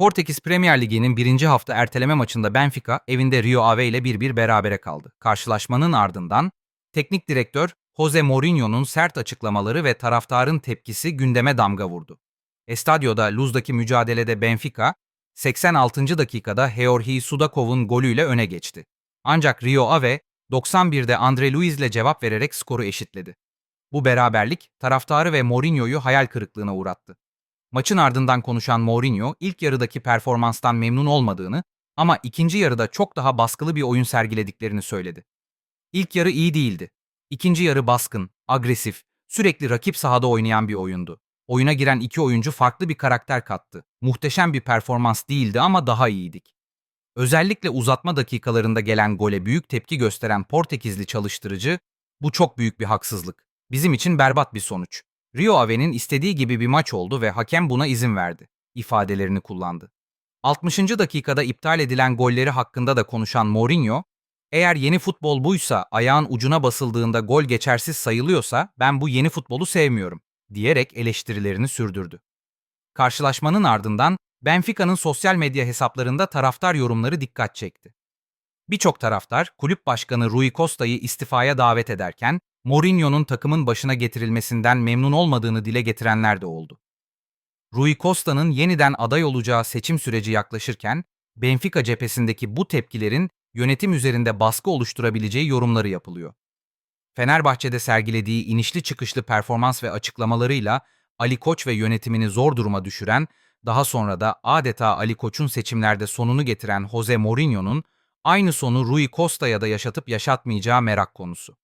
Portekiz Premier Ligi'nin birinci hafta erteleme maçında Benfica evinde Rio Ave ile 1-1 berabere kaldı. Karşılaşmanın ardından teknik direktör Jose Mourinho'nun sert açıklamaları ve taraftarın tepkisi gündeme damga vurdu. Estadio'da Luz'daki mücadelede Benfica 86. dakikada Georgi Sudakov'un golüyle öne geçti. Ancak Rio Ave 91'de Andre Luiz ile cevap vererek skoru eşitledi. Bu beraberlik taraftarı ve Mourinho'yu hayal kırıklığına uğrattı. Maçın ardından konuşan Mourinho ilk yarıdaki performanstan memnun olmadığını ama ikinci yarıda çok daha baskılı bir oyun sergilediklerini söyledi. İlk yarı iyi değildi. İkinci yarı baskın, agresif, sürekli rakip sahada oynayan bir oyundu. Oyuna giren iki oyuncu farklı bir karakter kattı. Muhteşem bir performans değildi ama daha iyiydik. Özellikle uzatma dakikalarında gelen gole büyük tepki gösteren Portekizli çalıştırıcı, bu çok büyük bir haksızlık. Bizim için berbat bir sonuç. Rio Ave'nin istediği gibi bir maç oldu ve hakem buna izin verdi, ifadelerini kullandı. 60. dakikada iptal edilen golleri hakkında da konuşan Mourinho, eğer yeni futbol buysa, ayağın ucuna basıldığında gol geçersiz sayılıyorsa ben bu yeni futbolu sevmiyorum, diyerek eleştirilerini sürdürdü. Karşılaşmanın ardından Benfica'nın sosyal medya hesaplarında taraftar yorumları dikkat çekti. Birçok taraftar kulüp başkanı Rui Costa'yı istifaya davet ederken Mourinho'nun takımın başına getirilmesinden memnun olmadığını dile getirenler de oldu. Rui Costa'nın yeniden aday olacağı seçim süreci yaklaşırken Benfica cephesindeki bu tepkilerin yönetim üzerinde baskı oluşturabileceği yorumları yapılıyor. Fenerbahçe'de sergilediği inişli çıkışlı performans ve açıklamalarıyla Ali Koç ve yönetimini zor duruma düşüren, daha sonra da adeta Ali Koç'un seçimlerde sonunu getiren Jose Mourinho'nun aynı sonu Rui Costa'ya da yaşatıp yaşatmayacağı merak konusu.